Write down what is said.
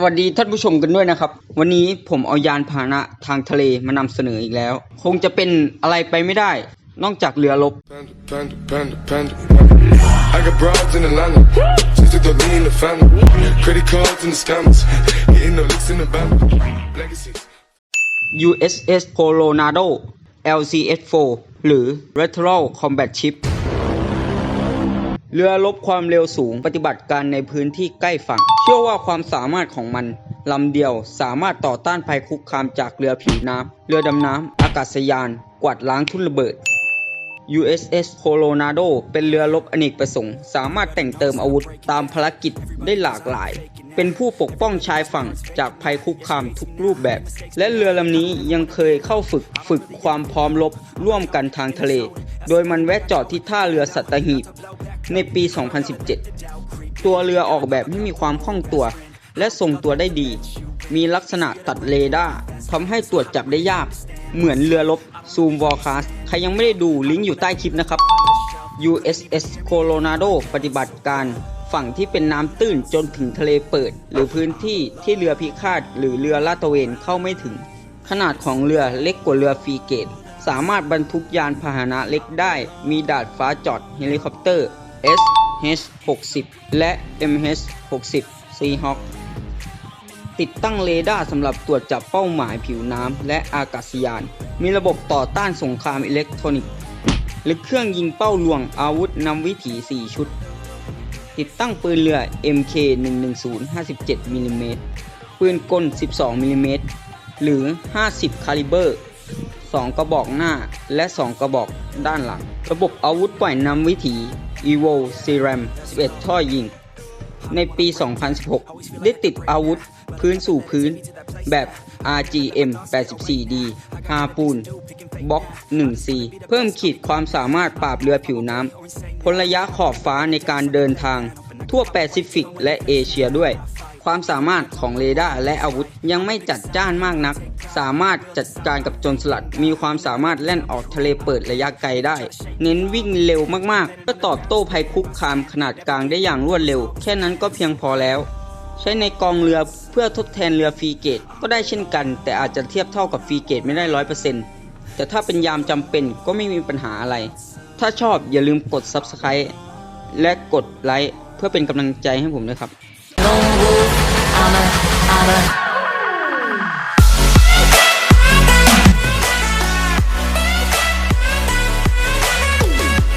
สวัสดีท่านผู้ชมกันด้วยนะครับ วันนี้ผมเอายานพาหนะทางทะเลมานำเสนออีกแล้ว คงจะเป็นอะไรไปไม่ได้ นอกจากเรือรบ Panda, panda, panda, panda. I got broads in Atlanta. Just took the lean the family. Credit cards and the scammers. Hitting the licks in the band. Legacies. USS Colorado LCS-4 หรือ Lateral Combat Ship เรือรบความเร็วสูงปฏิบัติการในพื้นที่ใกล้ฝั่ง เชื่อว่าความสามารถของมันลำเดียวสามารถต่อต้านภัยคุกคามจากเรือผิวน้ำ เรือดำน้ำ อากาศยาน กวาดล้างทุ่นระเบิด USS Colorado เป็นเรือรบอเนกประสงค์ สามารถแต่งเติมอาวุธตามภารกิจได้หลากหลาย เป็นผู้ปกป้องชายฝั่งจากภัยคุกคามทุกรูปแบบ และเรือลำนี้ยังเคยเข้าฝึกฝึกความพร้อมรบร่วมกันทางทะเล โดยมันแวะจอดที่ท่าเรือสัตหีบ ในปี 2017 ตัวเรือออกแบบให้มีความคล่องตัว และทรงตัวได้ดี มีลักษณะตัดเรดาร์ทำให้ตรวจจับได้ยาก เหมือนเรือรบซูมวอลคาสใครยังไม่ได้ดูลิงก์อยู่ใต้คลิปนะครับ USS Colorado ปฏิบัติการฝั่งที่เป็นน้ำตื้นจนถึงทะเลเปิด หรือพื้นที่ที่เรือพิฆาตหรือเรือลาดตระเวนเข้าไม่ถึง ขนาดของเรือเล็กกว่าเรือฟรีเกต สามารถบรรทุกยานพาหนะเล็กได้ มีดาดฟ้าจอดเฮลิคอปเตอร์ SH-60 และ MH-60 Seahawk ติดตั้งเรดาร์สำหรับตรวจจับเป้าหมายผิวน้ำและอากาศยาน มีระบบต่อต้านสงครามอิเล็กทรอนิกส์และเครื่องยิงเป้าลวงอาวุธนำวิถี 4 ชุด ติดตั้งปืนเรือ MK 110 57มิลลิเมตรปืนกล 12มิลลิเมตรหรือ 50 คาลิเบอร์ 2 กระบอกหน้าและ 2 กระบอกด้านหลัง ระบบอาวุธปล่อยนำวิถี EVO CRAM 11 ท่อยิง ในปี 2016 ได้ติดอาวุธพื้นสู่พื้นแบบ RGM 84D ฮาปูนบล็อก 1C เพิ่มขีดความสามารถปราบเรือผิวน้ำพลระยะขอบฟ้าในการเดินทาง ทั่วแปซิฟิกและเอเชียด้วย ความสามารถของเรดาร์และอาวุธยังไม่จัดจ้านมากนัก สามารถจัดการกับโจรสลัด มีความสามารถแล่นออกทะเลเปิดระยะไกลได้ เน้นวิ่งเร็วมากๆ ก็ตอบโต้ภัยคุกคามขนาดกลางได้อย่างรวดเร็ว แค่นั้นก็เพียงพอแล้ว ใช้ในกองเรือเพื่อทดแทนเรือฟรีเกต ก็ได้เช่นกัน แต่อาจจะเทียบเท่ากับฟรีเกตไม่ได้ร้อยเปอร์เซ็นต์แต่ถ้าเป็นยามจำเป็นก็ไม่มีปัญหาอะไร ถ้าชอบอย่าลืมกด Subscribe และกดไลค์เพื่อเป็นกำลังใจให้ผมด้วยครับ I'm a, I'm a